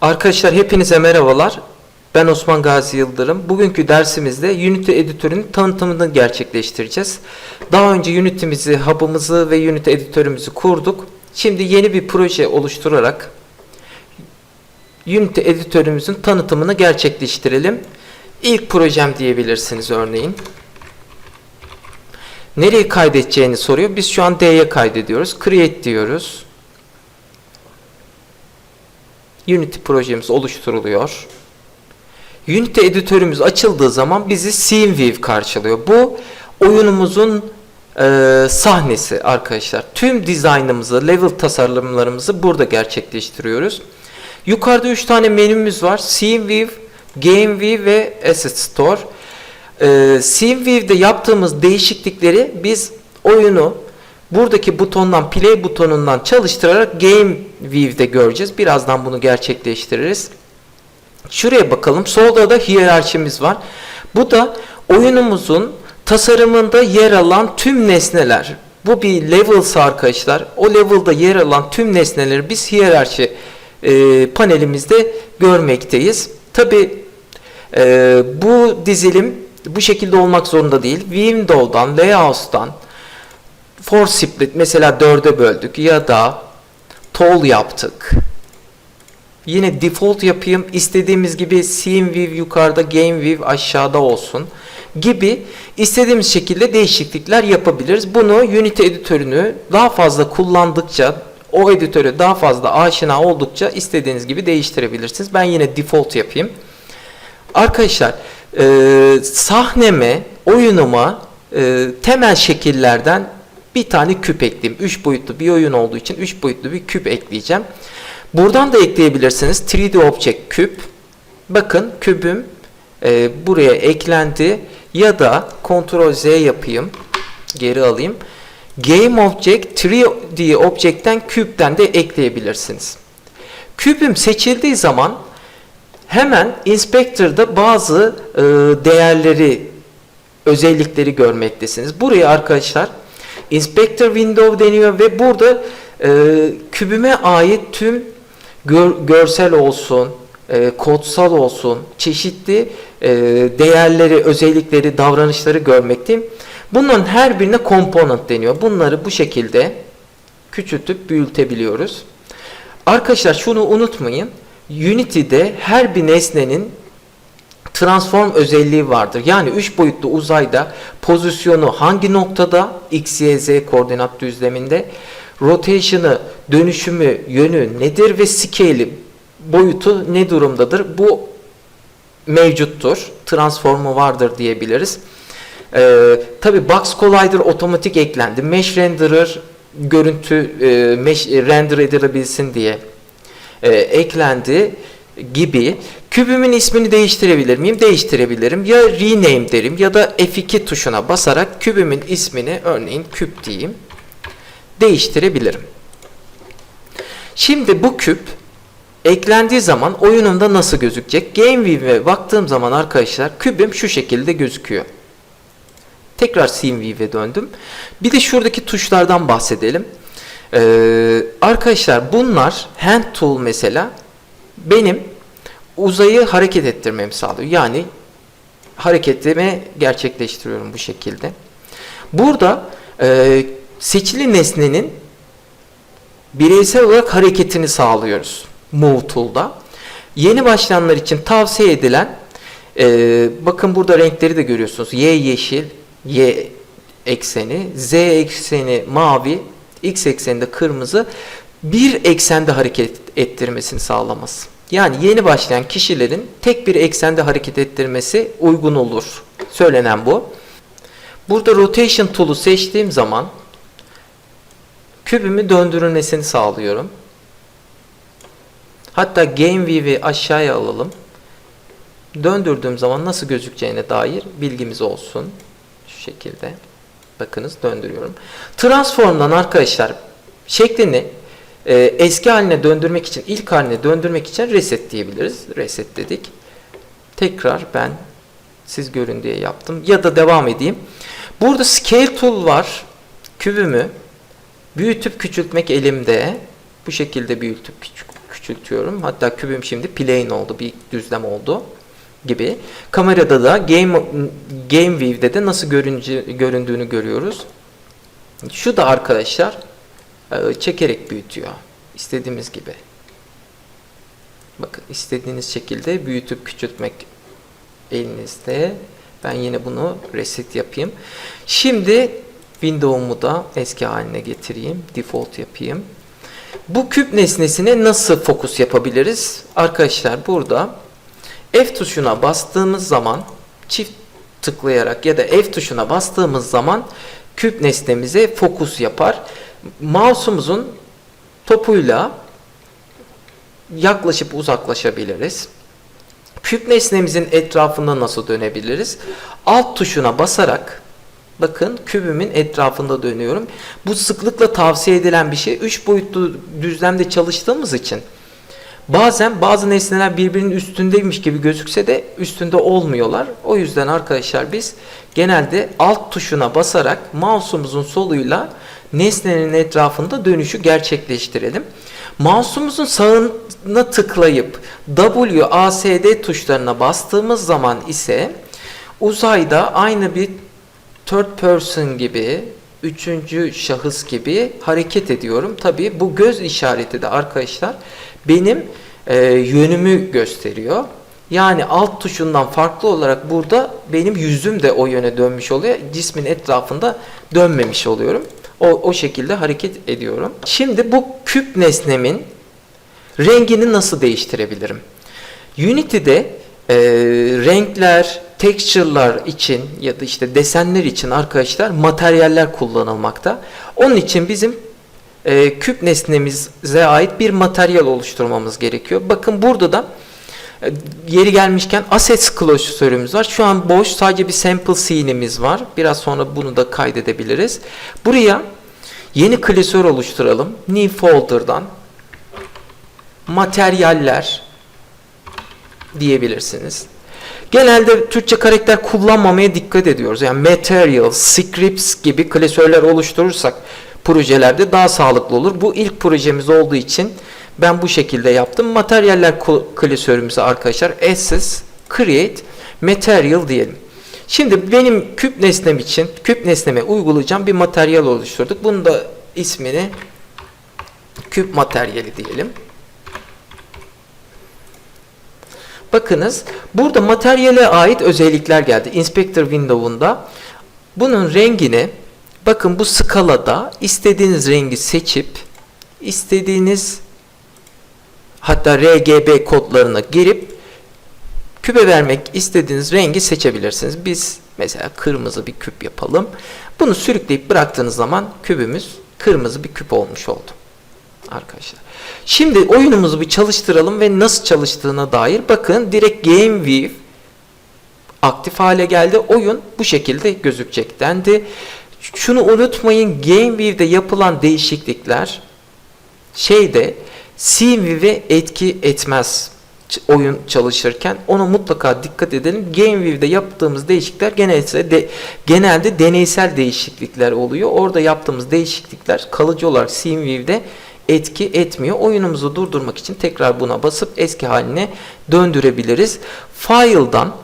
Arkadaşlar hepinize merhabalar. Ben Osman Gazi Yıldırım. Bugünkü dersimizde Unity editörünün tanıtımını gerçekleştireceğiz. Daha önce Unity'mizi, hub'ımızı ve Unity editörümüzü kurduk. Şimdi yeni bir proje oluşturarak Unity editörümüzün tanıtımını gerçekleştirelim. İlk projem diyebilirsiniz örneğin. Nereye kaydedeceğini soruyor. Biz şu an D'ye kaydediyoruz. Create diyoruz. Unity projemiz oluşturuluyor. Unity editörümüz açıldığı zaman bizi Scene View karşılıyor. Bu oyunumuzun e, sahnesi arkadaşlar. Tüm dizaynımızı, level tasarımlarımızı burada gerçekleştiriyoruz. Yukarıda 3 tane menümüz var. Scene View, Game View ve Asset Store. E, Scene View'de yaptığımız değişiklikleri biz oyunu buradaki butondan, play butonundan çalıştırarak Game View'de göreceğiz. Birazdan bunu gerçekleştiririz. Şuraya bakalım. Solda da hiyerarşimiz var. Bu da oyunumuzun tasarımında yer alan tüm nesneler. Bu bir level'sa arkadaşlar. O level'da yer alan tüm nesneleri biz hiyerarşi e, panelimizde görmekteyiz. Tabi e, bu dizilim bu şekilde olmak zorunda değil. Window'dan, Layouts'tan for split mesela dörde böldük ya da tall yaptık. Yine default yapayım. istediğimiz gibi scene view yukarıda, game view aşağıda olsun gibi istediğimiz şekilde değişiklikler yapabiliriz. Bunu Unity editörünü daha fazla kullandıkça, o editöre daha fazla aşina oldukça istediğiniz gibi değiştirebilirsiniz. Ben yine default yapayım. Arkadaşlar, e, sahneme, oyunuma e, temel şekillerden bir tane küp ekleyeyim. 3 boyutlu bir oyun olduğu için 3 boyutlu bir küp ekleyeceğim. Buradan da ekleyebilirsiniz. 3D Object küp. Bakın kübüm e, buraya eklendi. Ya da Ctrl Z yapayım. Geri alayım. Game Object 3D Object'ten küpten de ekleyebilirsiniz. Kübüm seçildiği zaman hemen Inspector'da bazı e, değerleri, özellikleri görmektesiniz. Buraya arkadaşlar Inspector Window deniyor ve burada e, kübüme ait tüm gör, görsel olsun, e, kodsal olsun, çeşitli e, değerleri, özellikleri, davranışları görmekteyim. Bunların her birine component deniyor. Bunları bu şekilde küçültüp büyütebiliyoruz. Arkadaşlar şunu unutmayın. Unity'de her bir nesnenin transform özelliği vardır. Yani 3 boyutlu uzayda pozisyonu hangi noktada x, y, z koordinat düzleminde rotation'ı, dönüşümü, yönü nedir ve scale'i boyutu ne durumdadır? Bu mevcuttur. Transformu vardır diyebiliriz. Ee, Tabi Box Collider otomatik eklendi. Mesh Renderer görüntü e, mesh, render edilebilsin diye e, eklendi gibi. Kübümün ismini değiştirebilir miyim? Değiştirebilirim. Ya rename derim ya da F2 tuşuna basarak kübümün ismini örneğin küp diyeyim. Değiştirebilirim. Şimdi bu küp eklendiği zaman oyunumda nasıl gözükecek? GameView'e baktığım zaman arkadaşlar kübüm şu şekilde gözüküyor. Tekrar SceneView'e döndüm. Bir de şuradaki tuşlardan bahsedelim. Ee, arkadaşlar bunlar Hand Tool mesela benim uzayı hareket ettirmemi sağlıyor. Yani hareketimi gerçekleştiriyorum bu şekilde. Burada e, seçili nesnenin bireysel olarak hareketini sağlıyoruz Move. Yeni başlayanlar için tavsiye edilen e, bakın burada renkleri de görüyorsunuz. Y yeşil, Y ekseni, Z ekseni mavi, X ekseni de kırmızı bir eksende hareket ettirmesini sağlaması. Yani yeni başlayan kişilerin tek bir eksende hareket ettirmesi uygun olur. Söylenen bu. Burada rotation tool'u seçtiğim zaman kübümü döndürülmesini sağlıyorum. Hatta game view'i aşağıya alalım. Döndürdüğüm zaman nasıl gözükeceğine dair bilgimiz olsun. Şu şekilde. Bakınız döndürüyorum. Transform'dan arkadaşlar şeklini e, eski haline döndürmek için, ilk haline döndürmek için reset diyebiliriz. Reset dedik. Tekrar ben siz görün diye yaptım. Ya da devam edeyim. Burada Scale Tool var. Kübümü büyütüp küçültmek elimde. Bu şekilde büyütüp küçültüyorum. Hatta kübüm şimdi plane oldu, bir düzlem oldu gibi. Kamerada da Game Game View'de de nasıl görünce, göründüğünü görüyoruz. Şu da arkadaşlar çekerek büyütüyor. İstediğimiz gibi. Bakın istediğiniz şekilde büyütüp küçültmek elinizde. Ben yine bunu reset yapayım. Şimdi Windows'umu da eski haline getireyim. Default yapayım. Bu küp nesnesine nasıl fokus yapabiliriz? Arkadaşlar burada F tuşuna bastığımız zaman çift tıklayarak ya da F tuşuna bastığımız zaman küp nesnemize fokus yapar. Mouse'umuzun topuyla yaklaşıp uzaklaşabiliriz. Küp nesnemizin etrafında nasıl dönebiliriz? Alt tuşuna basarak bakın kübümün etrafında dönüyorum. Bu sıklıkla tavsiye edilen bir şey. 3 boyutlu düzlemde çalıştığımız için bazen bazı nesneler birbirinin üstündeymiş gibi gözükse de üstünde olmuyorlar. O yüzden arkadaşlar biz genelde alt tuşuna basarak mouse'umuzun soluyla nesnenin etrafında dönüşü gerçekleştirelim. Mouse'umuzun sağına tıklayıp W, A, S, D tuşlarına bastığımız zaman ise uzayda aynı bir third person gibi, üçüncü şahıs gibi hareket ediyorum. Tabi bu göz işareti de arkadaşlar benim e, yönümü gösteriyor. Yani alt tuşundan farklı olarak burada benim yüzüm de o yöne dönmüş oluyor. Cismin etrafında dönmemiş oluyorum. O, o şekilde hareket ediyorum. Şimdi bu küp nesnemin rengini nasıl değiştirebilirim? Unity'de e, renkler, texture'lar için ya da işte desenler için arkadaşlar materyaller kullanılmakta. Onun için bizim e, küp nesnemize ait bir materyal oluşturmamız gerekiyor. Bakın burada da yeri gelmişken assets klasörümüz var. Şu an boş sadece bir sample scene'imiz var. Biraz sonra bunu da kaydedebiliriz. Buraya yeni klasör oluşturalım. New folder'dan materyaller diyebilirsiniz. Genelde Türkçe karakter kullanmamaya dikkat ediyoruz. Yani material, scripts gibi klasörler oluşturursak projelerde daha sağlıklı olur. Bu ilk projemiz olduğu için ben bu şekilde yaptım. Materyaller klasörümüze arkadaşlar assets create material diyelim. Şimdi benim küp nesnem için küp nesneme uygulayacağım bir materyal oluşturduk. Bunun da ismini küp materyali diyelim. Bakınız burada materyale ait özellikler geldi. Inspector Window'unda bunun rengini bakın bu skalada istediğiniz rengi seçip istediğiniz hatta RGB kodlarına girip küpe vermek istediğiniz rengi seçebilirsiniz. Biz mesela kırmızı bir küp yapalım. Bunu sürükleyip bıraktığınız zaman kübümüz kırmızı bir küp olmuş oldu. Arkadaşlar. Şimdi oyunumuzu bir çalıştıralım ve nasıl çalıştığına dair bakın direkt Game View aktif hale geldi. Oyun bu şekilde gözükecek dendi. Şunu unutmayın Game View'de yapılan değişiklikler şeyde CMV'ye etki etmez oyun çalışırken ona mutlaka dikkat edelim. GameView'de yaptığımız değişiklikler genelde de, genelde deneysel değişiklikler oluyor. Orada yaptığımız değişiklikler kalıcı olarak SceneView'de etki etmiyor. Oyunumuzu durdurmak için tekrar buna basıp eski haline döndürebiliriz. File'dan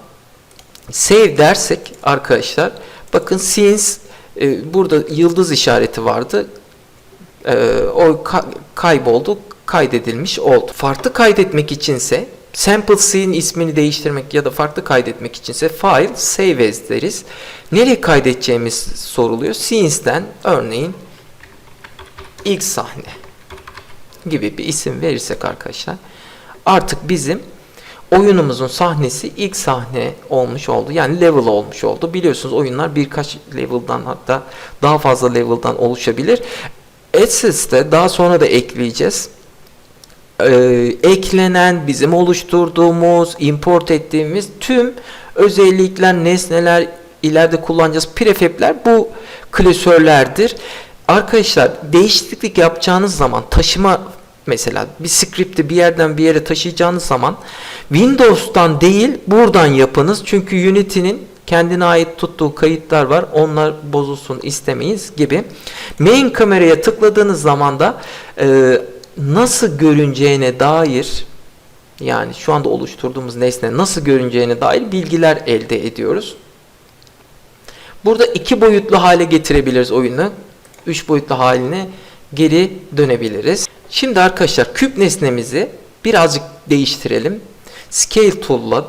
save dersek arkadaşlar bakın scenes e, burada yıldız işareti vardı. E, o ka kayboldu kaydedilmiş oldu. Farklı kaydetmek içinse sample scene ismini değiştirmek ya da farklı kaydetmek içinse file save as deriz. Nereye kaydedeceğimiz soruluyor. Scenes'ten örneğin ilk sahne gibi bir isim verirsek arkadaşlar artık bizim oyunumuzun sahnesi ilk sahne olmuş oldu. Yani level olmuş oldu. Biliyorsunuz oyunlar birkaç level'dan hatta daha fazla level'dan oluşabilir. Assets'te daha sonra da ekleyeceğiz. Ee, eklenen, bizim oluşturduğumuz, import ettiğimiz tüm özellikler, nesneler, ileride kullanacağız prefab'ler bu klasörlerdir. Arkadaşlar değişiklik yapacağınız zaman taşıma mesela bir script'i bir yerden bir yere taşıyacağınız zaman Windows'tan değil buradan yapınız. Çünkü Unity'nin kendine ait tuttuğu kayıtlar var. Onlar bozulsun istemeyiz gibi. Main kameraya tıkladığınız zaman da e, nasıl görüneceğine dair yani şu anda oluşturduğumuz nesne nasıl görüneceğine dair bilgiler elde ediyoruz. Burada iki boyutlu hale getirebiliriz oyunu. Üç boyutlu haline geri dönebiliriz. Şimdi arkadaşlar küp nesnemizi birazcık değiştirelim. Scale tool'la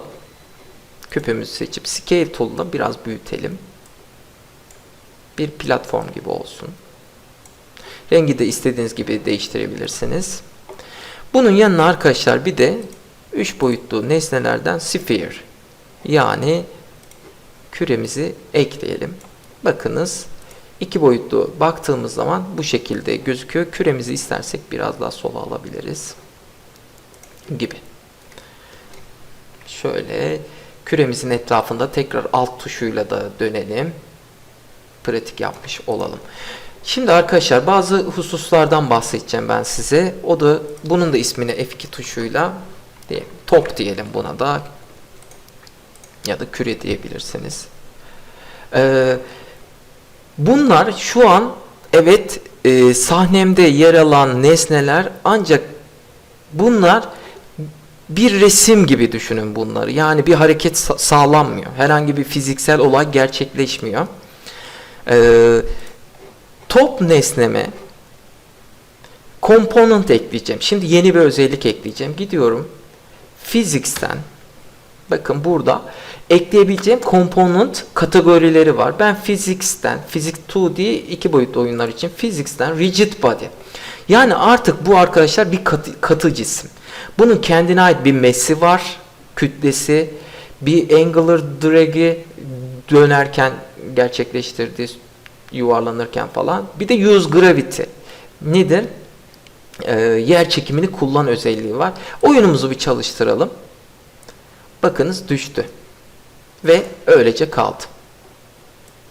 küpümüzü seçip Scale tool'la biraz büyütelim. Bir platform gibi olsun. Rengi de istediğiniz gibi değiştirebilirsiniz. Bunun yanına arkadaşlar bir de 3 boyutlu nesnelerden sphere yani küremizi ekleyelim. Bakınız iki boyutlu baktığımız zaman bu şekilde gözüküyor. Küremizi istersek biraz daha sola alabiliriz. Gibi. Şöyle küremizin etrafında tekrar alt tuşuyla da dönelim. Pratik yapmış olalım. Şimdi arkadaşlar bazı hususlardan bahsedeceğim ben size. O da bunun da ismini F2 tuşuyla diye top diyelim buna da ya da küre diyebilirsiniz. Ee, bunlar şu an evet e, sahnemde yer alan nesneler ancak bunlar bir resim gibi düşünün bunları. Yani bir hareket sa- sağlanmıyor. Herhangi bir fiziksel olay gerçekleşmiyor. Ee, top nesneme component ekleyeceğim. Şimdi yeni bir özellik ekleyeceğim. Gidiyorum Physics'ten bakın burada ekleyebileceğim component kategorileri var. Ben Physics'ten Physics 2 diye iki boyutlu oyunlar için Physics'ten Rigid Body. Yani artık bu arkadaşlar bir katı, katı cisim. Bunun kendine ait bir mesi var, kütlesi, bir angular drag'i dönerken gerçekleştirdiği yuvarlanırken falan. Bir de use gravity. Nedir? Ee, yer çekimini kullan özelliği var. Oyunumuzu bir çalıştıralım. Bakınız düştü. Ve öylece kaldı.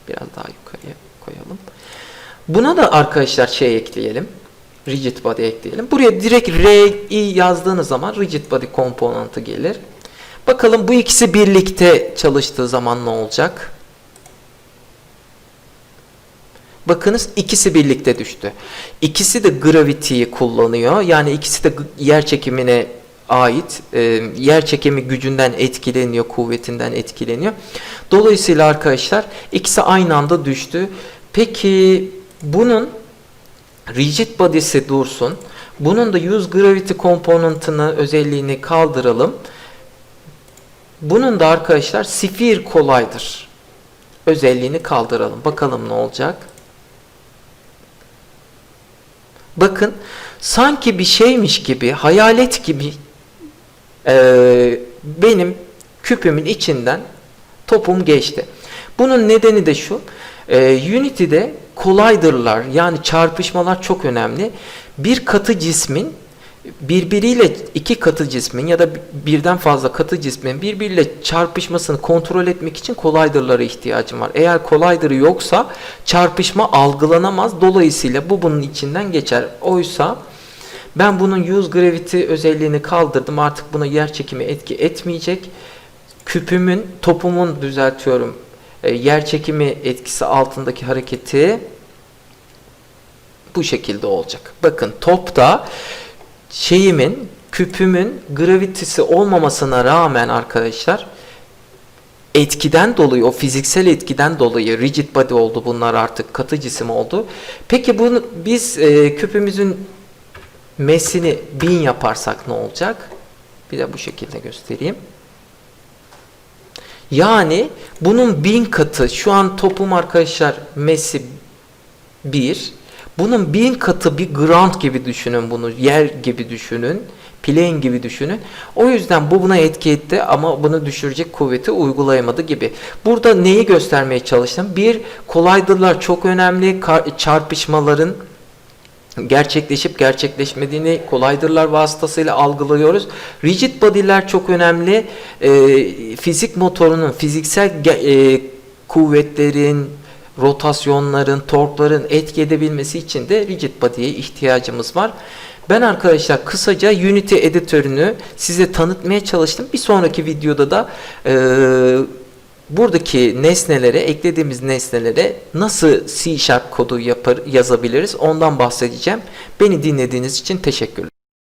Biraz daha yukarıya koyalım. Buna da arkadaşlar şey ekleyelim. Rigid body ekleyelim. Buraya direkt RI yazdığınız zaman rigid body komponentı gelir. Bakalım bu ikisi birlikte çalıştığı zaman ne olacak? Bakınız ikisi birlikte düştü. İkisi de gravity'yi kullanıyor. Yani ikisi de yer çekimine ait. E, yer çekimi gücünden etkileniyor, kuvvetinden etkileniyor. Dolayısıyla arkadaşlar ikisi aynı anda düştü. Peki bunun rigid body'si dursun. Bunun da use gravity komponentini özelliğini kaldıralım. Bunun da arkadaşlar sphere kolaydır. Özelliğini kaldıralım. Bakalım ne olacak. Bakın sanki bir şeymiş gibi, hayalet gibi e, benim küpümün içinden topum geçti. Bunun nedeni de şu. E, Unity'de kolaydırlar yani çarpışmalar çok önemli. Bir katı cismin birbiriyle iki katı cismin ya da birden fazla katı cismin birbiriyle çarpışmasını kontrol etmek için kolaydırlara ihtiyacım var. Eğer kolaydırı yoksa çarpışma algılanamaz. Dolayısıyla bu bunun içinden geçer. Oysa ben bunun use gravity özelliğini kaldırdım. Artık buna yer çekimi etki etmeyecek. Küpümün, topumun düzeltiyorum. E, yer çekimi etkisi altındaki hareketi bu şekilde olacak. Bakın topta şeyimin, küpümün gravitisi olmamasına rağmen arkadaşlar etkiden dolayı, o fiziksel etkiden dolayı rigid body oldu bunlar artık katı cisim oldu. Peki bunu biz e, küpümüzün mesini bin yaparsak ne olacak? Bir de bu şekilde göstereyim. Yani bunun bin katı şu an topum arkadaşlar mesi 1 bunun bin katı bir ground gibi düşünün bunu. Yer gibi düşünün. Plane gibi düşünün. O yüzden bu buna etki etti ama bunu düşürecek kuvveti uygulayamadı gibi. Burada neyi göstermeye çalıştım? Bir, kolaydırlar çok önemli. Çarpışmaların gerçekleşip gerçekleşmediğini kolaydırlar vasıtasıyla algılıyoruz. Rigid body'ler çok önemli. E, fizik motorunun, fiziksel e, kuvvetlerin, rotasyonların, torkların etki edebilmesi için de rigid body'ye ihtiyacımız var. Ben arkadaşlar kısaca Unity editörünü size tanıtmaya çalıştım. Bir sonraki videoda da e, buradaki nesnelere, eklediğimiz nesnelere nasıl C Sharp kodu yapar, yazabiliriz ondan bahsedeceğim. Beni dinlediğiniz için teşekkürler.